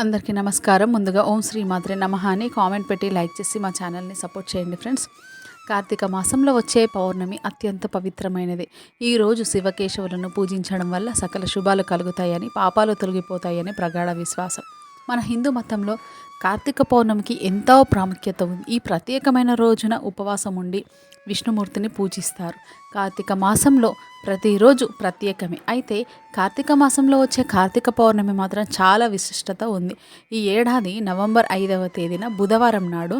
అందరికీ నమస్కారం. ముందుగా ఓం శ్రీ మాత్రే నమః అని కామెంట్ పెట్టి లైక్ చేసి మా ఛానల్ని సపోర్ట్ చేయండి ఫ్రెండ్స్. కార్తీక మాసంలో వచ్చే పౌర్ణమి అత్యంత పవిత్రమైనది. ఈరోజు శివకేశవులను పూజించడం వల్ల సకల శుభాలు కలుగుతాయని పాపాలు తొలగిపోతాయని ప్రగాఢ విశ్వాసం. మన హిందూ మతంలో కార్తీక పౌర్ణమికి ఎంతో ప్రాముఖ్యత ఉంది. ఈ ప్రత్యేకమైన రోజున ఉపవాసం ఉండి విష్ణుమూర్తిని పూజిస్తారు. కార్తీక మాసంలో ప్రతిరోజు ప్రత్యేకమే. అయితే కార్తీక మాసంలో వచ్చే కార్తీక పౌర్ణమి మాత్రం చాలా విశిష్టత ఉంది. ఈ ఏడాది నవంబర్ ఐదవ తేదీన బుధవారం నాడు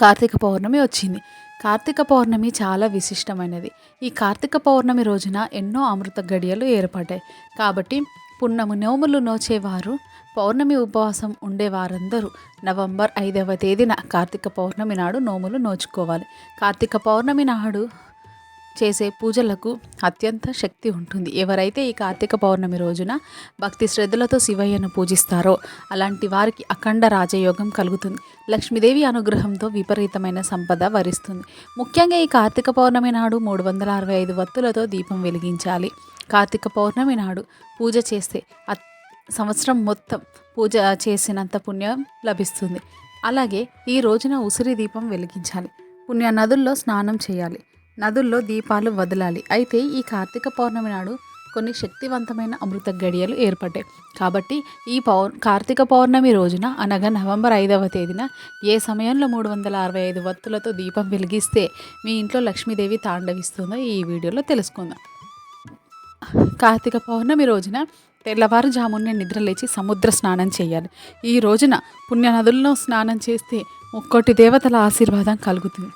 కార్తీక పౌర్ణమి వచ్చింది. కార్తీక పౌర్ణమి చాలా విశిష్టమైనది. ఈ కార్తీక పౌర్ణమి రోజున ఎన్నో అమృత గడియలు ఏర్పడ్డాయి. కాబట్టి పున్నము నోములు నోచేవారు పౌర్ణమి ఉపవాసం ఉండేవారందరూ. నవంబర్ ఐదవ తేదీన కార్తీక పౌర్ణమి నాడు నోములు నోచుకోవాలి. కార్తీక పౌర్ణమి నాడు చేసే పూజలకు అత్యంత శక్తి ఉంటుంది. ఎవరైతే ఈ కార్తీక పౌర్ణమి రోజున భక్తి శ్రద్ధలతో శివయ్యను పూజిస్తారో అలాంటి వారికి అఖండ రాజయోగం కలుగుతుంది. లక్ష్మీదేవి అనుగ్రహంతో విపరీతమైన సంపద వరిస్తుంది. ముఖ్యంగా ఈ కార్తీక పౌర్ణమి నాడు మూడు వందల అరవై ఐదు వత్తులతో దీపం వెలిగించాలి. కార్తీక పౌర్ణమి నాడు పూజ చేస్తే అత్- సంవత్సరం మొత్తం పూజ చేసినంత పుణ్యం లభిస్తుంది. అలాగే ఈ రోజున ఉసిరి దీపం వెలిగించాలి. పుణ్య నదుల్లో స్నానం చేయాలి. నదుల్లో దీపాలు వదలాలి. అయితే ఈ కార్తీక పౌర్ణమి నాడు కొన్ని శక్తివంతమైన అమృత గడియలు ఏర్పడ్డాయి. కాబట్టి ఈ పౌర్ కార్తీక పౌర్ణమి రోజున అనగా నవంబర్ ఐదవ తేదీన ఏ సమయంలో మూడు వందల అరవై ఐదు వత్తులతో దీపం వెలిగిస్తే మీ ఇంట్లో లక్ష్మీదేవి తాండవిస్తుందో ఈ వీడియోలో తెలుసుకుందాం. కార్తీక పౌర్ణమి రోజున తెల్లవారుజామునే నిద్రలేచి సముద్ర స్నానం చేయాలి. ఈ రోజున పుణ్యనదుల్లో స్నానం చేస్తే ముక్కోటి దేవతల ఆశీర్వాదం కలుగుతుంది.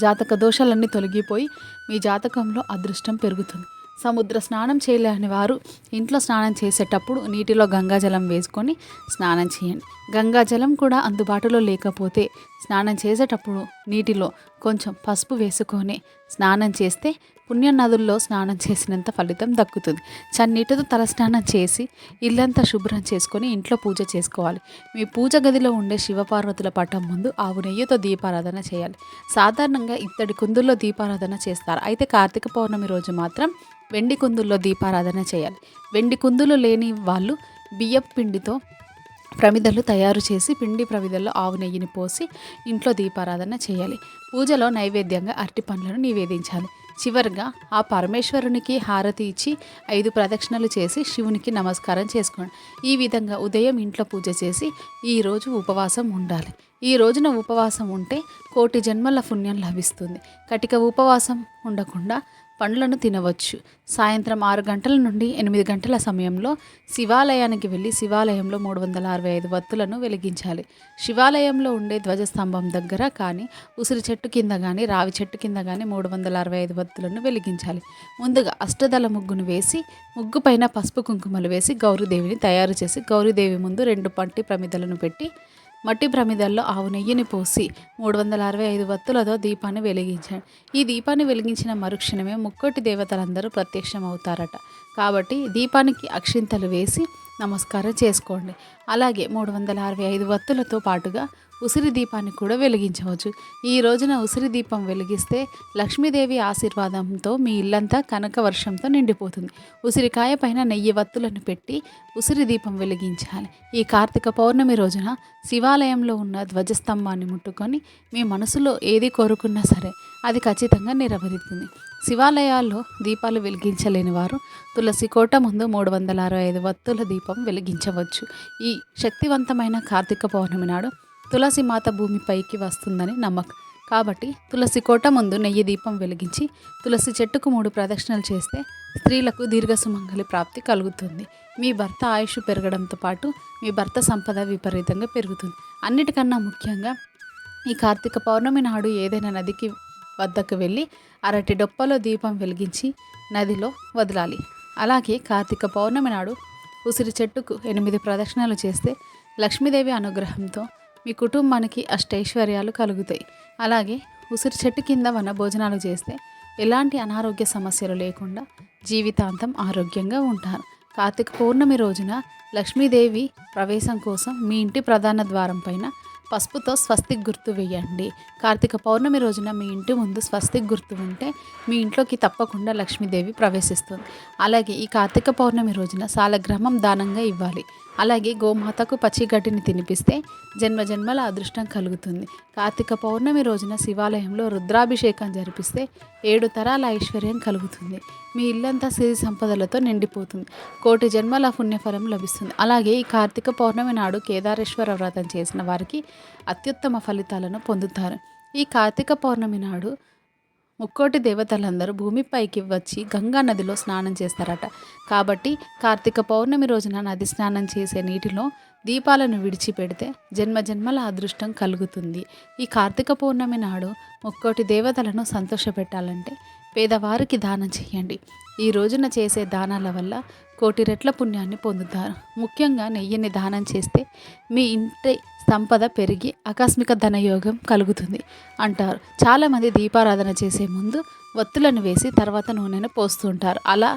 జాతక దోషాలన్నీ తొలగిపోయి మీ జాతకంలో అదృష్టం పెరుగుతుంది. సముద్ర స్నానం చేయలేని వారు ఇంట్లో స్నానం చేసేటప్పుడు నీటిలో గంగాజలం వేసుకొని స్నానం చేయండి. గంగాజలం కూడా అందుబాటులో లేకపోతే స్నానం చేసేటప్పుడు నీటిలో కొంచెం పసుపు వేసుకొని స్నానం చేస్తే పుణ్య నదుల్లో స్నానం చేసినంత ఫలితం దక్కుతుంది. చన్నీటితో తలస్నానం చేసి ఇల్లంతా శుభ్రం చేసుకొని ఇంట్లో పూజ చేసుకోవాలి. మీ పూజ గదిలో ఉండే శివపార్వతుల పటం ముందు ఆవు నెయ్యితో దీపారాధన చేయాలి. సాధారణంగా ఇత్తడి కుందుల్లో దీపారాధన చేస్తారు. అయితే కార్తీక పౌర్ణమి రోజు మాత్రం వెండి కుందుల్లో దీపారాధన చేయాలి. వెండి కుందులు లేని వాళ్ళు బియ్యపు పిండితో ప్రమిదలు తయారు చేసి పిండి ప్రమిదల్లో ఆవు నెయ్యిని పోసి ఇంట్లో దీపారాధన చేయాలి. పూజలో నైవేద్యంగా అరటి పండ్లను నివేదించాలి. చివరిగా ఆ పరమేశ్వరునికి హారతి ఇచ్చి ఐదు ప్రదక్షిణలు చేసి శివునికి నమస్కారం చేసుకోండి. ఈ విధంగా ఉదయం ఇంట్లో పూజ చేసి ఈరోజు ఉపవాసం ఉండాలి. ఈ రోజున ఉపవాసం ఉంటే కోటి జన్మల పుణ్యం లభిస్తుంది. కటిక ఉపవాసం ఉండకుండా పండ్లను తినవచ్చు. సాయంత్రం ఆరు గంటల నుండి ఎనిమిది గంటల సమయంలో శివాలయానికి వెళ్ళి శివాలయంలో మూడు వందల అరవై ఐదు వత్తులను వెలిగించాలి. శివాలయంలో ఉండే ధ్వజస్తంభం దగ్గర కానీ ఉసిరి చెట్టు కింద కానీ రావి చెట్టు కింద కానీ మూడు వందల అరవై ఐదు వత్తులను వెలిగించాలి. ముందుగా అష్టదళ ముగ్గును వేసి ముగ్గు పైన పసుపు కుంకుమలు వేసి గౌరీదేవిని తయారు చేసి గౌరీదేవి ముందు రెండు పంటి ప్రమిదలను పెట్టి మట్టి ప్రమిదల్లో ఆవు నెయ్యిని పోసి మూడు వందల అరవై ఐదు వత్తులతో దీపాన్ని వెలిగించాడు ఈ దీపాన్ని వెలిగించిన మరుక్షణమే ముక్కోటి దేవతలందరూ ప్రత్యక్షం అవుతారట కాబట్టి దీపానికి అక్షింతలు వేసి నమస్కారం చేసుకోండి. అలాగే మూడు వందల అరవై ఐదు వత్తులతో పాటుగా ఉసిరి దీపాన్ని కూడా వెలిగించవచ్చు. ఈ రోజున ఉసిరి దీపం వెలిగిస్తే లక్ష్మీదేవి ఆశీర్వాదంతో మీ ఇల్లంతా కనక వర్షంతో నిండిపోతుంది. ఉసిరికాయ పైన నెయ్యి వత్తులను పెట్టి ఉసిరి దీపం వెలిగించాలి. ఈ కార్తీక పౌర్ణమి రోజున శివాలయంలో ఉన్న ధ్వజస్తంభాన్ని ముట్టుకొని మీ మనసులో ఏది కోరుకున్నా సరే అది ఖచ్చితంగా నెరవేరుతుంది. శివాలయాల్లో దీపాలు వెలిగించలేని వారు తులసి కోట ముందు మూడు వందల అరవై ఐదు వత్తుల దీపం వెలిగించవచ్చు. ఈ శక్తివంతమైన కార్తీక పౌర్ణమి నాడు తులసి మాత భూమిపైకి వస్తుందని నమ్మకం. కాబట్టి తులసి కోట ముందు నెయ్యి దీపం వెలిగించి తులసి చెట్టుకు మూడు ప్రదక్షిణలు చేస్తే స్త్రీలకు దీర్ఘసుమంగళి ప్రాప్తి కలుగుతుంది. మీ భర్త ఆయుష్ పెరగడంతో పాటు మీ భర్త సంపద విపరీతంగా పెరుగుతుంది. అన్నిటికన్నా ముఖ్యంగా ఈ కార్తీక పౌర్ణమి నాడు ఏదైనా నదికి వద్దకు వెళ్ళి అరటి డొప్పలో దీపం వెలిగించి నదిలో వదలాలి. అలాగే కార్తీక పౌర్ణమి నాడు ఉసిరి చెట్టుకు ఎనిమిది ప్రదక్షిణలు చేస్తే లక్ష్మీదేవి అనుగ్రహంతో మీ కుటుంబానికి అష్టైశ్వర్యాలు కలుగుతాయి. అలాగే ఉసిరి చెట్టు కింద వన భోజనాలు చేస్తే ఎలాంటి అనారోగ్య సమస్యలు లేకుండా జీవితాంతం ఆరోగ్యంగా ఉంటారు. కార్తీక పౌర్ణమి రోజున లక్ష్మీదేవి ప్రవేశం కోసం మీ ఇంటి ప్రధాన ద్వారం పైన పసుపుతో స్వస్తిక్ గుర్తు వేయండి. కార్తీక పౌర్ణమి రోజున మీ ఇంటి ముందు స్వస్తిక్ గుర్తు ఉంటే మీ ఇంట్లోకి తప్పకుండా లక్ష్మీదేవి ప్రవేశిస్తుంది. అలాగే ఈ కార్తీక పౌర్ణమి రోజున సాలగ్రామం దానంగా ఇవ్వాలి. అలాగే గోమాతకు పచ్చిగడ్డిని తినిపిస్తే జన్మ జన్మల అదృష్టం కలుగుతుంది. కార్తీక పౌర్ణమి రోజున శివాలయంలో రుద్రాభిషేకం జరిపిస్తే ఏడు తరాల ఐశ్వర్యం కలుగుతుంది. మీ ఇల్లంతా సిరి సంపదలతో నిండిపోతుంది. కోటి జన్మల పుణ్యఫలం లభిస్తుంది. అలాగే ఈ కార్తీక పౌర్ణమి నాడు కేదారేశ్వర వ్రతం చేసిన వారికి అత్యుత్తమ ఫలితాలను పొందుతారు. ఈ కార్తీక పౌర్ణమి నాడు ముక్కోటి దేవతలందరూ భూమిపైకి వచ్చి గంగా నదిలో స్నానం చేస్తారట. కాబట్టి కార్తీక పౌర్ణమి రోజున నది స్నానం చేసే నీటిలో దీపాలను విడిచిపెడితే జన్మ జన్మల అదృష్టం కలుగుతుంది. ఈ కార్తీక పౌర్ణమి నాడు ముక్కోటి దేవతలను సంతోషపెట్టాలంటే పేదవారికి దానం చేయండి. ఈ రోజున చేసే దానాల వల్ల కోటి రెట్ల పుణ్యాన్ని పొందుతారు. ముఖ్యంగా నెయ్యిని దానం చేస్తే మీ ఇంటి సంపద పెరిగి ఆకస్మిక ధనయోగం కలుగుతుంది అంటారు. చాలామంది దీపారాధన చేసే ముందు ఒత్తులను వేసి తర్వాత నూనెను పోస్తుంటారు అలా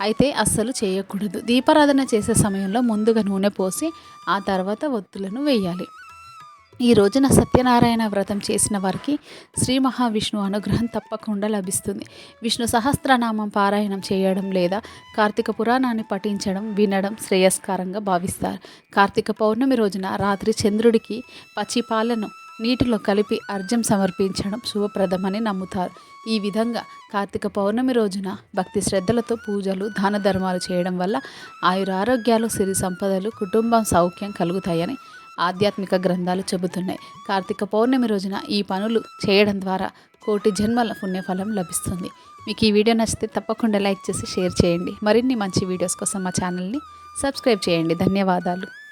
అయితే అస్సలు చేయకూడదు. దీపారాధన చేసే సమయంలో ముందుగా నూనె పోసి ఆ తర్వాత ఒత్తులను వేయాలి. ఈ రోజున సత్యనారాయణ వ్రతం చేసిన వారికి శ్రీ మహావిష్ణు అనుగ్రహం తప్పకుండా లభిస్తుంది. విష్ణు సహస్రనామం పారాయణం చేయడం లేదా కార్తీక పురాణాన్ని పఠించడం వినడం శ్రేయస్కరంగా భావిస్తారు. కార్తీక పౌర్ణమి రోజున రాత్రి చంద్రుడికి పచ్చిపాలను నీటిలో కలిపి అర్జం సమర్పించడం శుభప్రదమని నమ్ముతారు. ఈ విధంగా కార్తీక పౌర్ణమి రోజున భక్తి శ్రద్ధలతో పూజలు దాన ధర్మాలు చేయడం వల్ల ఆయురారోగ్యాలు సిరి సంపదలు కుటుంబం సౌఖ్యం కలుగుతాయని ఆధ్యాత్మిక గ్రంథాలు చెబుతున్నాయి. కార్తీక పౌర్ణమి రోజున ఈ పనులు చేయడం ద్వారా కోటి జన్మల పుణ్యఫలం లభిస్తుంది. మీకు ఈ వీడియో నచ్చితే తప్పకుండా లైక్ చేసి షేర్ చేయండి. మరిన్ని మంచి వీడియోస్ కోసం మా ఛానల్ని సబ్స్క్రైబ్ చేయండి. ధన్యవాదాలు.